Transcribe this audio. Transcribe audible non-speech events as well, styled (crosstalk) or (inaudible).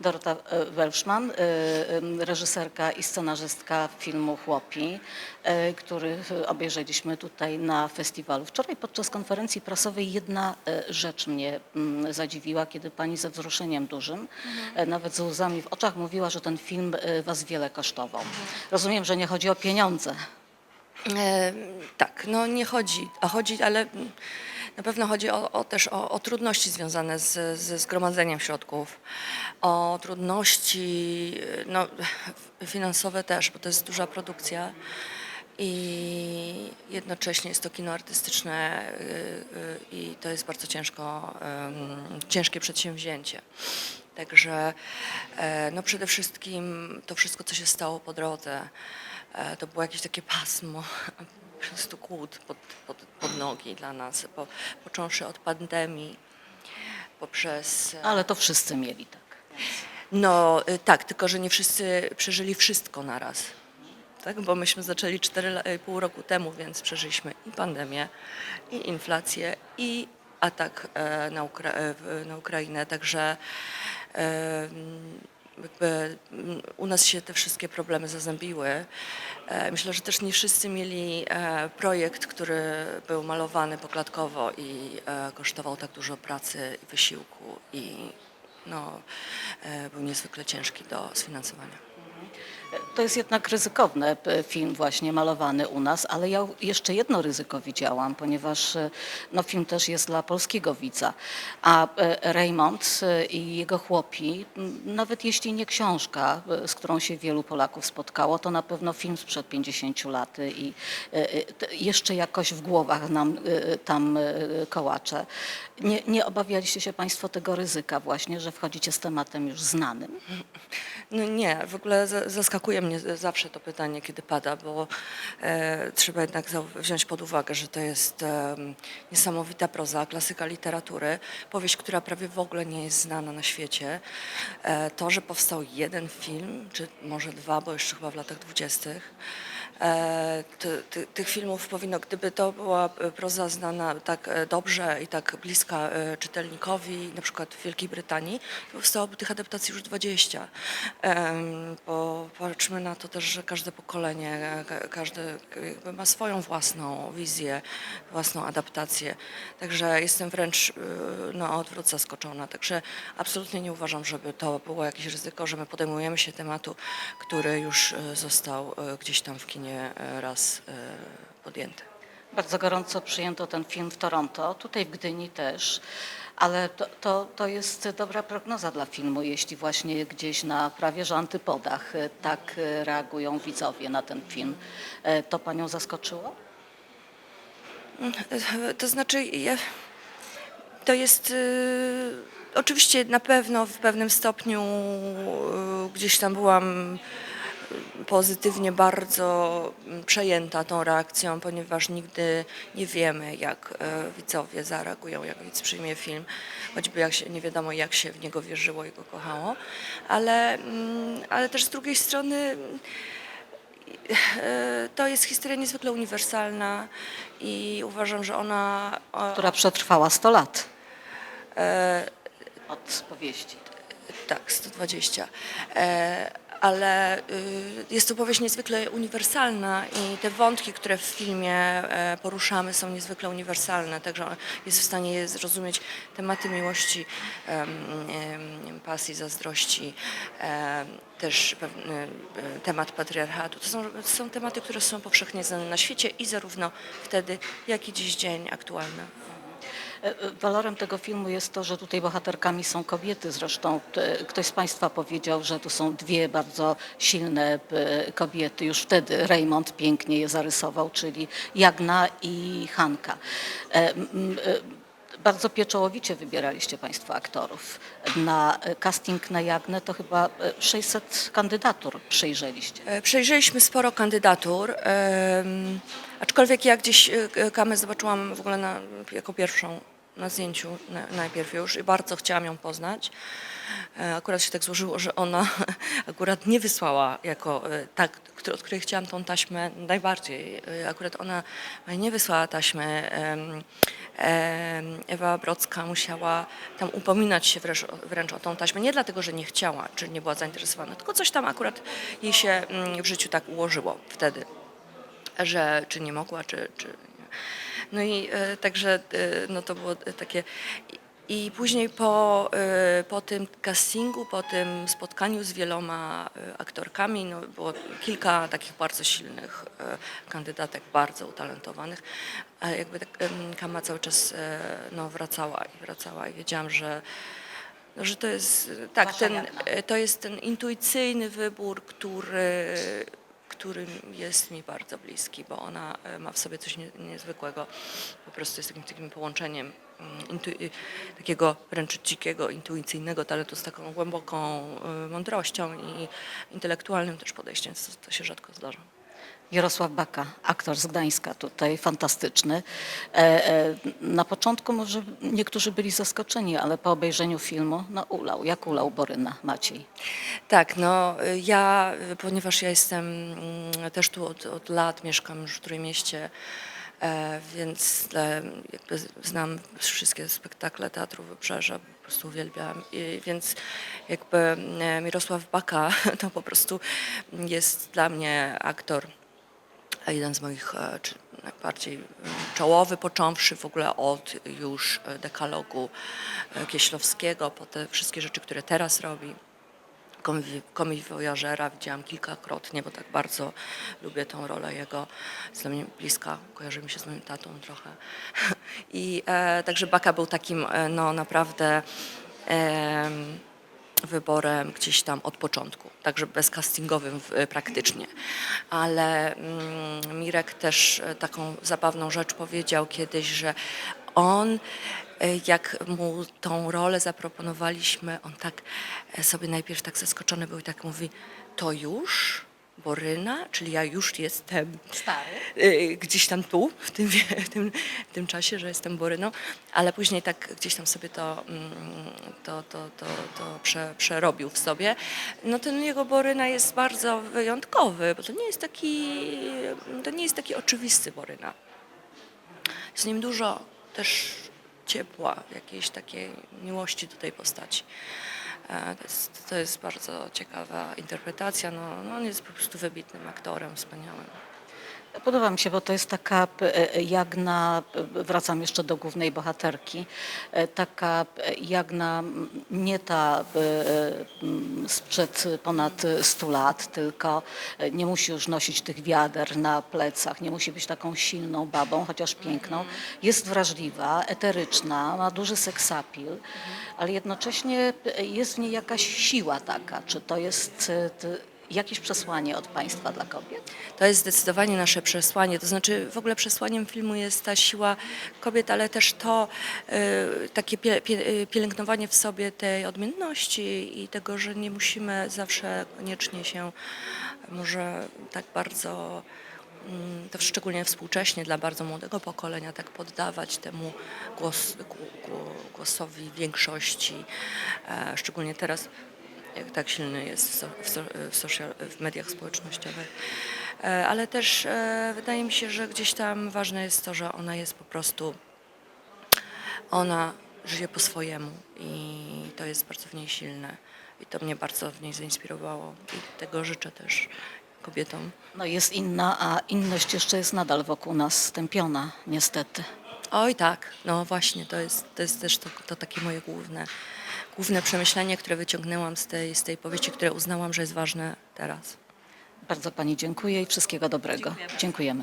Dorota e, Welszman, e, em, reżyserka i scenarzystka filmu Chłopi, e, który e, obejrzeliśmy tutaj na festiwalu. Wczoraj podczas konferencji prasowej jedna e, rzecz mnie mm, zadziwiła, kiedy pani ze wzruszeniem dużym, e, nawet z łzami w oczach mówiła, że ten film e, was wiele kosztował. Rozumiem, że nie chodzi o pieniądze. E, tak, no nie chodzi, a chodzi, ale na pewno chodzi o, o też o, o trudności związane z, ze zgromadzeniem środków, o trudności e, no, finansowe też, bo to jest duża produkcja i jednocześnie jest to kino artystyczne y, y, i to jest bardzo ciężko, ciężkie przedsięwzięcie. Także e, no przede wszystkim to wszystko, co się stało po drodze, e, to było jakieś takie pasmo, prostu kłód pod, pod, pod nogi dla nas, po, począwszy od pandemii, poprzez... e, Ale to wszyscy mieli tak. no y, tak, tylko że nie wszyscy przeżyli wszystko naraz. Tak? Bo myśmy zaczęli 4,5 roku temu, więc przeżyliśmy i pandemię, i inflację, i atak e, na, Ukra- e, na Ukrainę. Także m, jakby m, u nas się te wszystkie problemy zazębiły. E, Myślę, że też nie wszyscy mieli e, projekt, który był malowany poklatkowo i e, kosztował tak dużo pracy i wysiłku i no, był niezwykle ciężki do sfinansowania. To jest jednak ryzykowny p- film właśnie malowany u nas, ale ja jeszcze jedno ryzyko widziałam, ponieważ e, no, film też jest dla polskiego widza, a e, Raymond e, i jego chłopi, nawet jeśli nie książka, e, z którą się wielu Polaków spotkało, to na pewno film sprzed 50 lat i e, e, jeszcze jakoś w głowach nam e, tam e, kołacze. Nie, nie obawialiście się Państwo tego ryzyka właśnie, że wchodzicie z tematem już znanym? No nie, w ogóle za- zaskakuje mnie zawsze to pytanie, kiedy pada, bo e, trzeba jednak wziąć pod uwagę, że to jest em, niesamowita proza, klasyka literatury, powieść, która prawie w ogóle nie jest znana na świecie. E, to, że powstał jeden film, czy może dwa, bo jeszcze chyba w latach dwudziestych, E, ty, ty, tych filmów powinno, gdyby to była e, proza znana tak e, dobrze i tak bliska e, czytelnikowi, na przykład w Wielkiej Brytanii, powstałoby tych adaptacji już 20. Em, Bo patrzmy na to też, że każde pokolenie, e, ka- każdy ma swoją własną wizję, własną adaptację. Także jestem wręcz e, na odwrót zaskoczona. Także absolutnie nie uważam, żeby to było jakieś ryzyko, że my podejmujemy się tematu, który już e, został e, gdzieś tam w kinie e, raz e, podjęty. Bardzo gorąco przyjęto ten film w Toronto, tutaj w Gdyni też, ale to, to, to jest dobra prognoza dla filmu, jeśli właśnie gdzieś na prawie że antypodach e, tak reagują widzowie na ten film. To panią zaskoczyło? E, To znaczy, ja, to jest y, oczywiście na pewno w pewnym stopniu y, gdzieś tam byłam pozytywnie bardzo mm, przejęta tą reakcją, ponieważ nigdy nie wiemy, jak e, widzowie zareagują, jak widz przyjmie film, choćby jak się, nie wiadomo, jak się w niego wierzyło i go kochało, ale, mm, ale też z drugiej strony e, to jest historia niezwykle uniwersalna i uważam, że ona Która przetrwała 100 lat e, od powieści. tak, 120. E, ale y, jest to powieść niezwykle uniwersalna i te wątki, które w filmie e, poruszamy są niezwykle uniwersalne, także jest w stanie zrozumieć tematy miłości, pasji, zazdrości, em, też e, temat patriarchatu. To są, to są tematy, które są powszechnie znane na świecie i zarówno wtedy, jak i dziś dzień aktualne. E, e, Walorem tego filmu jest to, że tutaj bohaterkami są kobiety. Zresztą e, ktoś z Państwa powiedział, że tu są dwie bardzo silne e, kobiety. Już wtedy Raymond pięknie je zarysował, czyli Jagna i Hanka. E, e, Bardzo pieczołowicie wybieraliście Państwo aktorów. Na e, casting na Jagnę to chyba e, 600 kandydatur przyjrzeliście. E, Przejrzeliśmy sporo kandydatur, aczkolwiek ja gdzieś e, Kamę zobaczyłam w ogóle na, jako pierwszą na zdjęciu na, najpierw już i bardzo chciałam ją poznać. E, Akurat się tak złożyło, że ona (laughs) akurat nie wysłała jako e, ta, któ- od której chciałam tą taśmę najbardziej. E, Akurat ona nie wysłała taśmy Ewa Brocka musiała tam upominać się wręcz, wręcz o tą taśmę. Nie dlatego, że nie chciała, czy nie była zainteresowana, tylko coś tam akurat jej się mm, w życiu tak ułożyło wtedy, że czy nie mogła, czy, czy. No i e, także e, no to było takie. I, później po, e, po tym castingu, po tym spotkaniu z wieloma e, aktorkami, no było kilka takich bardzo silnych e, kandydatek, bardzo utalentowanych, a jakby tak, Kama cały czas e, no, wracała i wracała. I wiedziałam, że no, że to jest tak, ten, e, to jest ten intuicyjny wybór, który, który jest mi bardzo bliski, bo ona e, ma w sobie coś nie, niezwykłego. Po prostu jest takim, takim połączeniem mm, intu, y, takiego wręcz dzikiego, intuicyjnego talentu z taką głęboką y, mądrością i intelektualnym też podejściem. To, to się rzadko zdarza. Jarosław Baka, aktor z Gdańska tutaj, fantastyczny. E, e, na początku może niektórzy byli zaskoczeni, ale po obejrzeniu filmu, no ulał, jak ulał Boryna Maciej. Tak, no ja, ponieważ ja jestem mm, też tu od, od lat, mieszkam już w Trójmieście, e, więc jakby znam wszystkie spektakle Teatru Wybrzeża, po prostu uwielbiam. I, więc jakby e, Mirosław Baka (laughs) to po prostu jest dla mnie aktor, jeden z moich e, najbardziej czołowy, począwszy w ogóle od już e, dekalogu e, Kieślowskiego, po te wszystkie rzeczy, które teraz robi. Komi Voyagera widziałam kilkakrotnie, bo tak bardzo lubię tą rolę jego. Jest dla mnie bliska, kojarzy mi się z moim tatą trochę. (laughs) I e, także Baka był takim e, no naprawdę em, wyborem gdzieś tam od początku, także bezcastingowym w- praktycznie. Ale mm, Mirek też e, taką zabawną rzecz powiedział kiedyś, że on, e, jak mu tą rolę zaproponowaliśmy, on tak e, sobie najpierw tak zaskoczony był i tak mówi, to już? Boryna, czyli ja już jestem Stary. y, gdzieś tam tu, w tym, w tym, w tym czasie, że jestem Boryną, ale później tak gdzieś tam sobie to, mm, to, to, to, to prze, przerobił w sobie. No ten jego Boryna jest bardzo wyjątkowy, bo to nie jest taki, to nie jest taki oczywisty Boryna. Jest w nim dużo też ciepła, jakiejś takiej miłości do tej postaci. E, To jest, bardzo ciekawa interpretacja. No, no on jest po prostu wybitnym aktorem, wspaniałym. Podoba mi się, bo to jest taka e, Jagna, wracam jeszcze do głównej bohaterki, e, taka Jagna, nie ta e, sprzed ponad 100 lat, tylko nie musi już nosić tych wiader na plecach, nie musi być taką silną babą, chociaż piękną. Jest wrażliwa, eteryczna, ma duży seksapil, ale jednocześnie jest w niej jakaś siła taka. Czy to jest jakieś przesłanie od państwa dla kobiet? To jest zdecydowanie nasze przesłanie. To znaczy, w ogóle przesłaniem filmu jest ta siła kobiet, ale też to y, takie pie, pie, y, pielęgnowanie w sobie tej odmienności i tego, że nie musimy zawsze koniecznie się może tak bardzo. mm, To szczególnie współcześnie dla bardzo młodego pokolenia, tak poddawać temu głos, gł- gł- głosowi większości, e, szczególnie teraz jak tak silny jest w, so, w, so, w, social, w mediach społecznościowych. E, Ale też e, wydaje mi się, że gdzieś tam ważne jest to, że ona jest po prostu, ona żyje po swojemu i to jest bardzo w niej silne. I to mnie bardzo w niej zainspirowało i tego życzę też kobietom. No jest inna, a inność jeszcze jest nadal wokół nas stępiona, niestety. Oj tak, no właśnie, to jest, to jest też to, to takie moje główne, główne przemyślenie, które wyciągnęłam z tej, z tej powieści, które uznałam, że jest ważne teraz. Bardzo Pani dziękuję i wszystkiego dobrego. Dziękujemy.